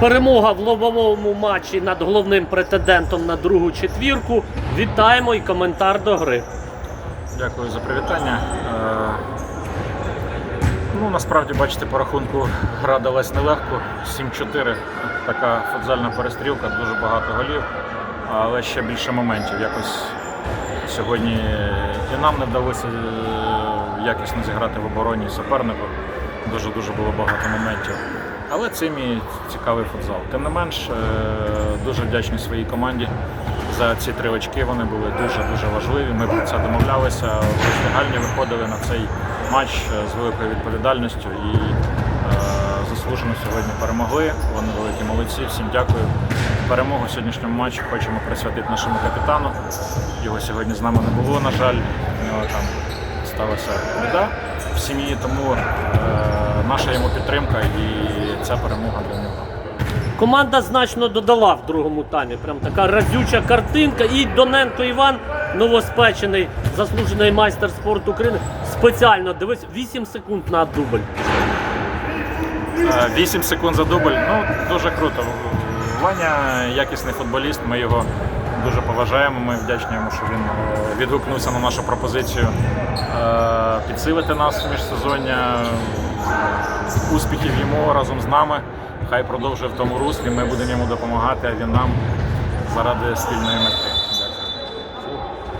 Перемога в лобовому матчі над головним претендентом на другу четвірку. Вітаємо і коментар до гри. Дякую за привітання. Е, Ну, насправді, бачите, по рахунку гра далась нелегко. 7-4. Така футзальна перестрілка, дуже багато голів, але ще більше моментів. Якось сьогодні і нам не вдалося е, якісно зіграти в обороні супернику. Дуже-дуже було багато моментів. Але цим і цікавий футзал. Тим не менш, е, дуже вдячний своїй команді за ці три очки. Вони були дуже-дуже важливі. Ми про це домовлялися. В виходили на цей матч е, з великою відповідальністю і е, заслужено сьогодні перемогли. Вони великі молодці. Всім дякую. Перемогу сьогоднішньому матчі хочемо присвятити нашому капітану. Його сьогодні з нами не було, на жаль. У нього там сталася біда в сім'ї, тому наша йому підтримка і ця перемога для нього. Команда значно додала в другому таймі. Прям така разюча картинка. І Доненко Іван, новоспечений, заслужений майстер спорту України. Спеціально дивись 8 секунд на дубль. 8 секунд за дубль. Ну, дуже круто. Ваня якісний футболіст, ми його дуже поважаємо. Ми вдячні йому, що він е, відгукнувся на нашу пропозицію е, підсилити нас в міжсезоння. Успіхів йому разом з нами. Хай продовжує в тому руслі. Ми будемо йому допомагати, а він нам заради спільної мети.